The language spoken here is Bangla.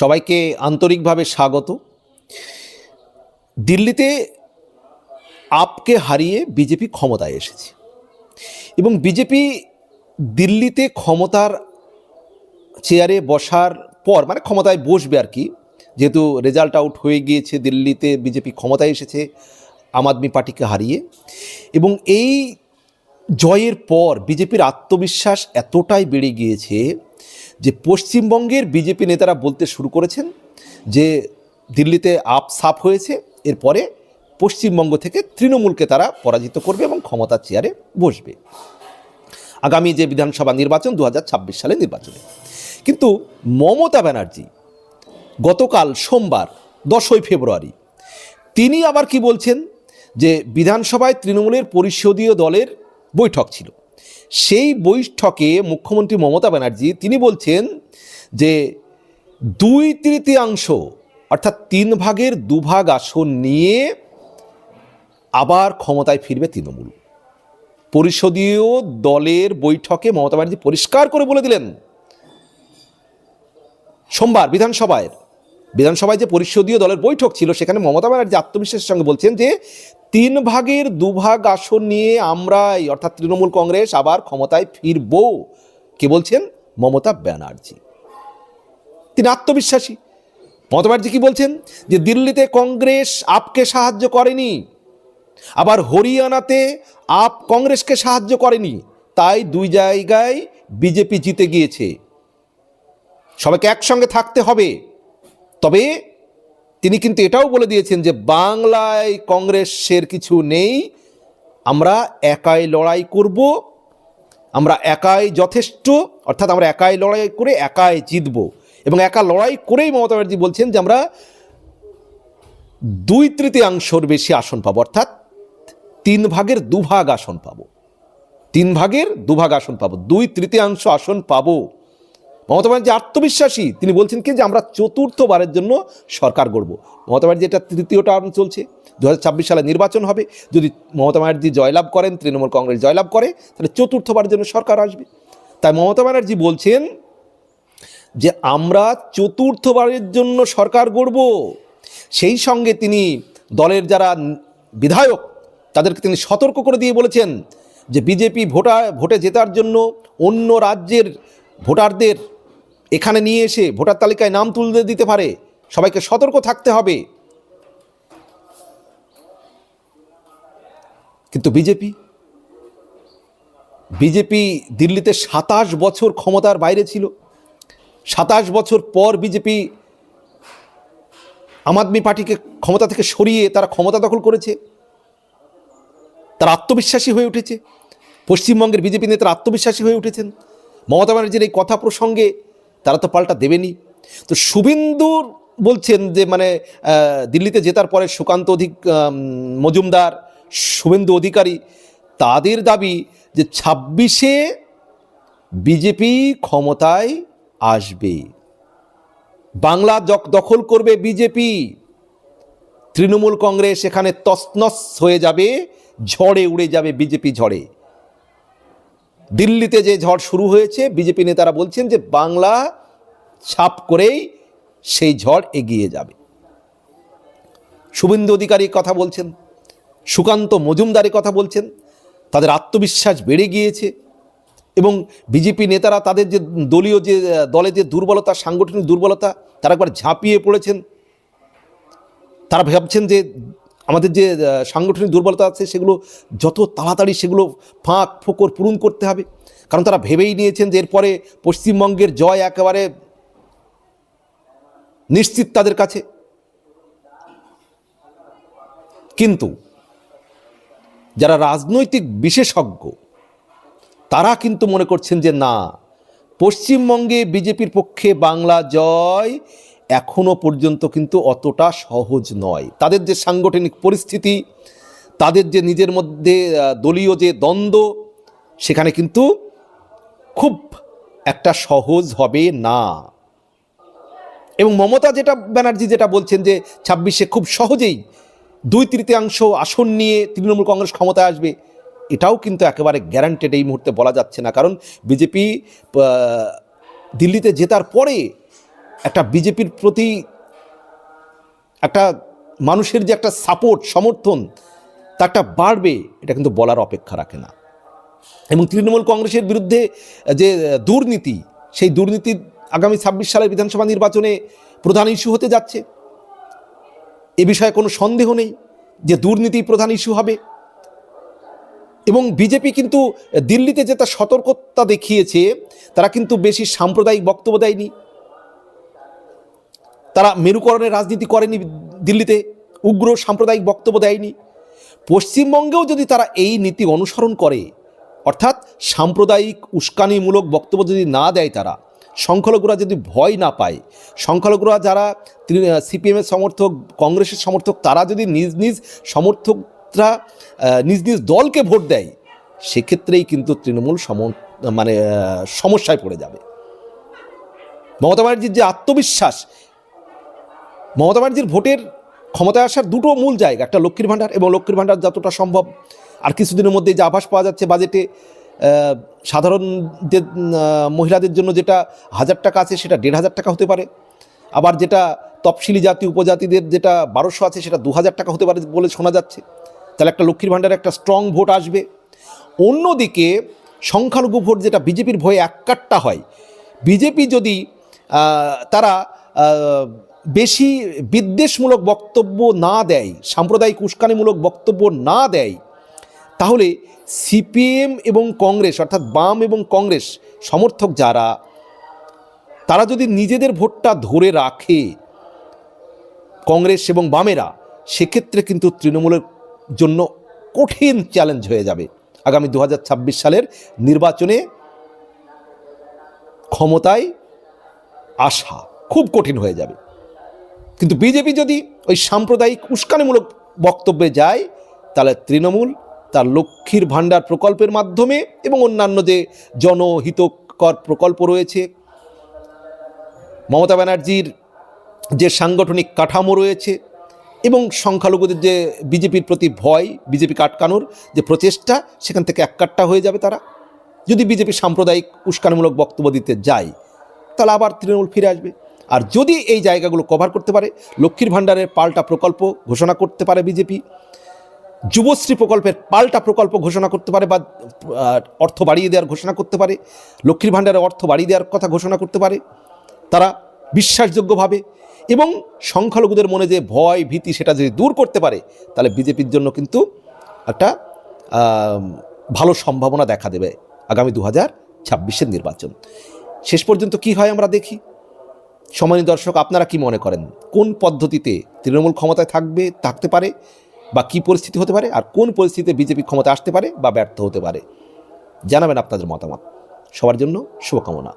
সবাইকে আন্তরিকভাবে স্বাগত। দিল্লিতে আপকে হারিয়ে বিজেপি ক্ষমতায় এসেছে এবং বিজেপি দিল্লিতে ক্ষমতার চেয়ারে বসার পর মানে ক্ষমতায় বসবে আর কি, যেহেতু রেজাল্ট আউট হয়ে গিয়েছে দিল্লিতে, বিজেপি ক্ষমতায় এসেছে, আম আদমি পার্টিকে হারিয়ে। এবং এই জয়ের পর বিজেপির আত্মবিশ্বাস এতটাই বেড়ে গিয়েছে যে পশ্চিমবঙ্গের বিজেপি নেতারা বলতে শুরু করেছেন যে দিল্লিতে আপ সাফ হয়েছে, এরপরে পশ্চিমবঙ্গ থেকে তৃণমূলকে তারা পরাজিত করবে এবং ক্ষমতার চেয়ারে বসবে। আগামী যে বিধানসভা নির্বাচন দু হাজার ছাব্বিশ সালে নির্বাচনে। কিন্তু মমতা ব্যানার্জি গতকাল সোমবার, দশই ফেব্রুয়ারি, তিনি আবার কি বলছেন? যে বিধানসভায় তৃণমূলের পরিষদীয় দলের বৈঠক ছিল। সেই বৈঠকে মুখ্যমন্ত্রী মমতা ব্যানার্জি, তিনি বলছেন যে দুই তৃতীয়াংশ, অর্থাৎ তিন ভাগের দুভাগ আসন নিয়ে আবার ক্ষমতায় ফিরবে তৃণমূল। পরিষদীয় দলের বৈঠকে মমতা ব্যানার্জি পরিষ্কার করে বলে দিলেন, সোমবার বিধানসভায় বিধানসভায় যে পরিষদীয় দলের বৈঠক ছিল, সেখানে মমতা ব্যানার্জি আত্মবিশ্বাসের সঙ্গে বলছেন যে তিন ভাগের দুভাগ আসন নিয়ে আমরাই অর্থাৎ তৃণমূল কংগ্রেস আবার ক্ষমতায় ফিরব, কে বলছেন? মমতা ব্যানার্জি। তিনি আত্মবিশ্বাসী। মমতা ব্যানার্জি কি বলছেন? যে দিল্লিতে কংগ্রেস আপকে সাহায্য করেনি, আবার হরিয়ানাতে আপ কংগ্রেসকে সাহায্য করেনি, তাই দুই জায়গায় বিজেপি জিতে গিয়েছে। সবাইকে একসঙ্গে থাকতে হবে। তবে তিনি কিন্তু এটাও বলে দিয়েছেন যে বাংলায় কংগ্রেসের কিছু নেই, আমরা একাই লড়াই করব, আমরা একাই যথেষ্ট, অর্থাৎ আমরা একাই লড়াই করে একাই জিতব। এবং একা লড়াই করেই মমতা ব্যানার্জি বলছেন যে আমরা দুই তৃতীয়াংশর বেশি আসন পাবো, অর্থাৎ তিন ভাগের দুভাগ আসন পাবো। তিন ভাগের দুভাগ আসন পাবো, দুই তৃতীয়াংশ আসন পাবো। মমতা ব্যানার্জি আত্মবিশ্বাসী। তিনি বলছেন কি যে আমরা চতুর্থবারের জন্য সরকার গড়ব। মমতা ব্যানার্জি এটা তৃতীয় টার্ম চলছে। দু হাজার ছাব্বিশ সালে নির্বাচন হবে। যদি মমতা ব্যানার্জি জয়লাভ করেন, তৃণমূল কংগ্রেস জয়লাভ করে, তাহলে চতুর্থবারের জন্য সরকার আসবে। তাই মমতা ব্যানার্জি বলছেন যে আমরা চতুর্থবারের জন্য সরকার গড়ব। সেই সঙ্গে তিনি দলের যারা বিধায়ক, তাদেরকে তিনি সতর্ক করে দিয়ে বলেছেন যে বিজেপি ভোটা, ভোটে জেতার জন্য অন্য রাজ্যের ভোটারদের এখানে নিয়ে এসে ভোটার তালিকায় নাম তুলে দিতে পারে। সবাইকে সতর্ক থাকতে হবে। কিন্তু বিজেপি? বিজেপি দিল্লিতে সাতাশ বছর ক্ষমতার বাইরে ছিল। সাতাশ বছর পর বিজেপি আম আদমি পার্টিকে ক্ষমতা থেকে সরিয়ে তারা ক্ষমতা দখল করেছে। তারা আত্মবিশ্বাসী হয়ে উঠেছে। পশ্চিমবঙ্গের বিজেপি নেতারা আত্মবিশ্বাসী হয়ে উঠেছেন। মমতা ব্যানার্জির এই কথা প্রসঙ্গে তারা তো পাল্টা দেবেনি। তো শুভেন্দুর বলছেন যে মানে দিল্লিতে জেতার পরে সুকান্ত অধিক মজুমদার, শুভেন্দু অধিকারী, তাদের দাবি যে ছাব্বিশে বিজেপি ক্ষমতায় আসবে। বাংলা দখ- দখল করবে বিজেপি। তৃণমূল কংগ্রেস এখানে তসনস হয়ে যাবে, ঝড়ে উড়ে যাবে বিজেপি ঝড়ে। দিল্লিতে যে ঝড় শুরু হয়েছে, বিজেপি নেতারা বলছেন যে বাংলা ছাপ করেই সেই ঝড় এগিয়ে যাবে। শুভেন্দু অধিকারী কথা বলছেন, সুকান্ত মজুমদারের কথা বলছেন, তাদের আত্মবিশ্বাস বেড়ে গিয়েছে এবং বিজেপি নেতারা তাদের যে দলীয় যে দলে যে দুর্বলতা, সাংগঠনিক দুর্বলতা, তারা একবার ঝাঁপিয়ে পড়েছেন। তারা ভাবছেন যে আমাদের যে সাংগঠনিক দুর্বলতা আছে, সেগুলো যত তাড়াতাড়ি সেগুলো ফাঁক ফোকর পূরণ করতে হবে। কারণ তারা ভেবেই নিয়েছেন যে এরপরে পশ্চিমবঙ্গের জয় একেবারে নিশ্চিত তাদের কাছে। কিন্তু যারা রাজনৈতিক বিশেষজ্ঞ, তারা কিন্তু মনে করছেন যে না, পশ্চিমবঙ্গে বিজেপির পক্ষে বাংলা জয় এখনও পর্যন্ত কিন্তু অতটা সহজ নয়। তাদের যে সাংগঠনিক পরিস্থিতি, তাদের যে নিজের মধ্যে দলীয় যে দ্বন্দ্ব, সেখানে কিন্তু খুব একটা সহজ হবে না। এবং মমতা যেটা, ব্যানার্জি যেটা বলছেন যে ছাব্বিশে খুব সহজেই দুই তৃতীয়াংশ আসন নিয়ে তৃণমূল কংগ্রেস ক্ষমতায় আসবে, এটাও কিন্তু একেবারে গ্যারান্টেড এই মুহূর্তে বলা যাচ্ছে না। কারণ বিজেপি দিল্লিতে জেতার পরে একটা বিজেপির প্রতি একটা মানুষের যে একটা সাপোর্ট সমর্থন তা একটা বাড়বে, এটা কিন্তু বলার অপেক্ষা রাখে না। এবং তৃণমূল কংগ্রেসের বিরুদ্ধে যে দুর্নীতি, সেই দুর্নীতি আগামী ছাব্বিশ সালের বিধানসভা নির্বাচনে প্রধান ইস্যু হতে যাচ্ছে। এ বিষয়ে কোনো সন্দেহ নেই যে দুর্নীতি প্রধান ইস্যু হবে। এবং বিজেপি কিন্তু দিল্লিতে যে তার সতর্কতা দেখিয়েছে, তারা কিন্তু বেশি সাম্প্রদায়িক বক্তব্য দেয়নি। তারা মেরুকরণের রাজনীতি করেনি দিল্লিতে, উগ্র সাম্প্রদায়িক বক্তব্য দেয়নি। পশ্চিমবঙ্গেও যদি তারা এই নীতি অনুসরণ করে, অর্থাৎ সাম্প্রদায়িক উস্কানিমূলক বক্তব্য যদি না দেয় তারা, সংখ্যালঘুরা যদি ভয় না পায়, সংখ্যালঘুরা যারা সিপিএমের সমর্থক, কংগ্রেসের সমর্থক, তারা যদি নিজ নিজ সমর্থকরা নিজ নিজ দলকে ভোট দেয়, সেক্ষেত্রেই কিন্তু তৃণমূল সম মানে সমস্যায় পড়ে যাবে। মমতা ব্যানার্জির যে আত্মবিশ্বাস মমতা ব্যানার্জির ভোটের ক্ষমতায় আসার দুটো মূল জায়গা একটা লক্ষ্মীর ভাণ্ডার এবং লক্ষ্মীর ভাণ্ডার যতটা সম্ভব আর কিছুদিনের মধ্যে যে আভাস পাওয়া যাচ্ছে বাজেটে আহ, সাধারণ যে মহিলাদের জন্য যেটা হাজার টাকা আছে সেটা দেড় হাজার টাকা হতে পারে। আবার যেটা তফসিলি জাতি উপজাতিদের যেটা বারোশো আছে সেটা দু হাজার টাকা হতে পারে বলে শোনা যাচ্ছে। তাহলে একটা লক্ষ্মীর ভাণ্ডারে একটা স্ট্রং ভোট আসবে। অন্যদিকে সংখ্যালঘু ভোট যেটা বিজেপির ভয়ে এককাট্টা হয়। বিজেপি যদি তারা বেশি বিদ্বেষমূলক বক্তব্য না দেয়, সাম্প্রদায়িক উস্কানিমূলক বক্তব্য না দেয়, তাহলে সিপিএম এবং কংগ্রেস, অর্থাৎ বাম এবং কংগ্রেস সমর্থক যারা, তারা যদি নিজেদের ভোটটা ধরে রাখে কংগ্রেস এবং বামেরা, সেক্ষেত্রে কিন্তু তৃণমূলের জন্য কঠিন চ্যালেঞ্জ হয়ে যাবে। আগামী দু হাজার ছাব্বিশ সালের নির্বাচনে ক্ষমতায় আসা খুব কঠিন হয়ে যাবে। কিন্তু বিজেপি যদি ওই সাম্প্রদায়িক উস্কানিমূলক বক্তব্যে যায়, তাহলে তৃণমূল, তার লক্ষ্মীর ভাণ্ডার প্রকল্পের মাধ্যমে এবং অন্যান্য যে জনহিতকর প্রকল্প রয়েছে, মমতা ব্যানার্জির যে সাংগঠনিক কাঠামো রয়েছে এবং সংখ্যালঘুদের যে বিজেপির প্রতি ভয়, বিজেপি আটকানোর যে প্রচেষ্টা, সেখান থেকে এককাট্টা হয়ে যাবে তারা। যদি বিজেপি সাম্প্রদায়িক উস্কানিমূলক বক্তব্য দিতে যায়, তাহলে আবার তৃণমূল ফিরে আসবে। আর যদি এই জায়গাগুলো কভার করতে পারে, লক্ষ্মীর ভাণ্ডারের পাল্টা প্রকল্প ঘোষণা করতে পারে বিজেপি, যুবশ্রী প্রকল্পের পাল্টা প্রকল্প ঘোষণা করতে পারে বা অর্থ বাড়িয়ে দেওয়ার ঘোষণা করতে পারে, লক্ষ্মীর ভাণ্ডারের অর্থ বাড়িয়ে দেওয়ার কথা ঘোষণা করতে পারে, তারা বিশ্বাসযোগ্যভাবে এবং সংখ্যালঘুদের মনে যে ভয়, ভীতি সেটা যদি দূর করতে পারে, তাহলে বিজেপির জন্য কিন্তু একটা ভালো সম্ভাবনা দেখা দেবে আগামী দু হাজার নির্বাচন। শেষ পর্যন্ত কি হয় আমরা দেখি। সম্মানিত দর্শক, আপনারা কি মনে করেন? কোন পদ্ধতিতে তৃণমূল ক্ষমতায় থাকবে, থাকতে পারে বা কি পরিস্থিতি হতে পারে? আর কোন পরিস্থিতিতে বিজেপি ক্ষমতা আসতে পারে বা ব্যর্থ হতে পারে? জানাবেন আপনাদের মতামত। সবার জন্য শুভকামনা।